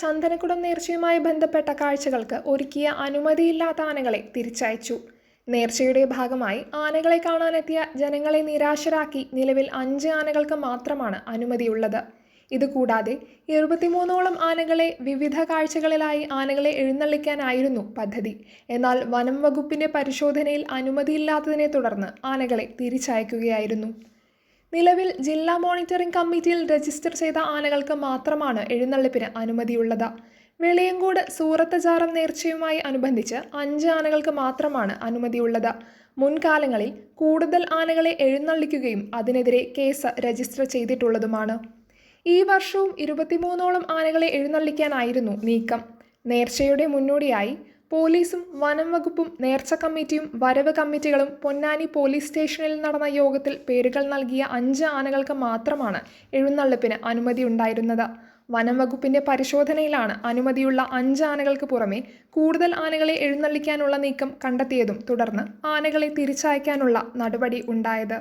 ചന്ദനക്കുടം നേർച്ചയുമായി ബന്ധപ്പെട്ട കാഴ്ചകൾക്ക് ഒരുക്കിയ അനുമതിയില്ലാത്ത ആനകളെ തിരിച്ചയച്ചു. നേർച്ചയുടെ ഭാഗമായി ആനകളെ കാണാനെത്തിയ ജനങ്ങളെ നിരാശരാക്കി നിലവിൽ അഞ്ച് ആനകൾക്ക് മാത്രമാണ് അനുമതിയുള്ളത്. ഇതുകൂടാതെ എഴുപത്തിമൂന്നോളം ആനകളെ വിവിധ കാഴ്ചകളിലായി ആനകളെ എഴുന്നള്ളിക്കാനായിരുന്നു പദ്ധതി. എന്നാൽ വനം വകുപ്പിന്റെ പരിശോധനയിൽ അനുമതിയില്ലാത്തതിനെ തുടർന്ന് ആനകളെ തിരിച്ചയക്കുകയായിരുന്നു. നിലവിൽ ജില്ലാ മോണിറ്ററിംഗ് കമ്മിറ്റിയിൽ രജിസ്റ്റർ ചെയ്ത ആനകൾക്ക് മാത്രമാണ് എഴുന്നള്ളിപ്പിന് അനുമതിയുള്ളത്. വെളിയങ്കോട് സൂറത്ത് ജാറം നേർച്ചയുമായി അനുബന്ധിച്ച് അഞ്ച് ആനകൾക്ക് മാത്രമാണ് അനുമതിയുള്ളത്. മുൻകാലങ്ങളിൽ കൂടുതൽ ആനകളെ എഴുന്നള്ളിക്കുകയും അതിനെതിരെ കേസ് രജിസ്റ്റർ ചെയ്തിട്ടുള്ളതുമാണ്. ഈ വർഷവും ഇരുപത്തിമൂന്നോളം ആനകളെ എഴുന്നള്ളിക്കാനായിരുന്നു നീക്കം. നേർച്ചയുടെ മുന്നോടിയായി പോലീസും വനം വകുപ്പും നേർച്ച കമ്മിറ്റിയും വരവ് കമ്മിറ്റികളും പൊന്നാനി പോലീസ് സ്റ്റേഷനിൽ നടന്ന യോഗത്തിൽ പേരുകൾ നൽകിയ അഞ്ച് ആനകൾക്ക് മാത്രമാണ് എഴുന്നള്ളിപ്പിന് അനുമതിയുണ്ടായിരുന്നത് വനം വകുപ്പിന്റെ പരിശോധനയിലാണ് അനുമതിയുള്ള അഞ്ച് ആനകൾക്ക് പുറമെ കൂടുതൽ ആനകളെ എഴുന്നള്ളിക്കാനുള്ള നീക്കം കണ്ടെത്തിയതും തുടർന്ന് ആനകളെ തിരിച്ചയക്കാനുള്ള നടപടി ഉണ്ടായത്.